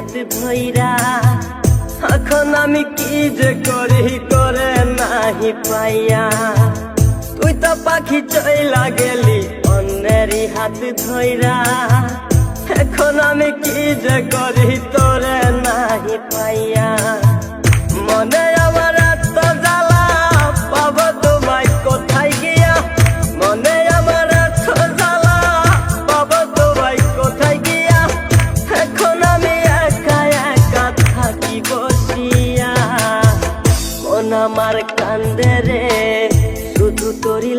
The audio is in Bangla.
হাত ভৈরা, এখন আমি কি যে করি করে নাহি পাইয়া। তুই তো পাখি চইলা গেলি, অন্যেরই হাত ধৈরা এখন আমি কি যে করি, তোরে নাহি পাইয়া।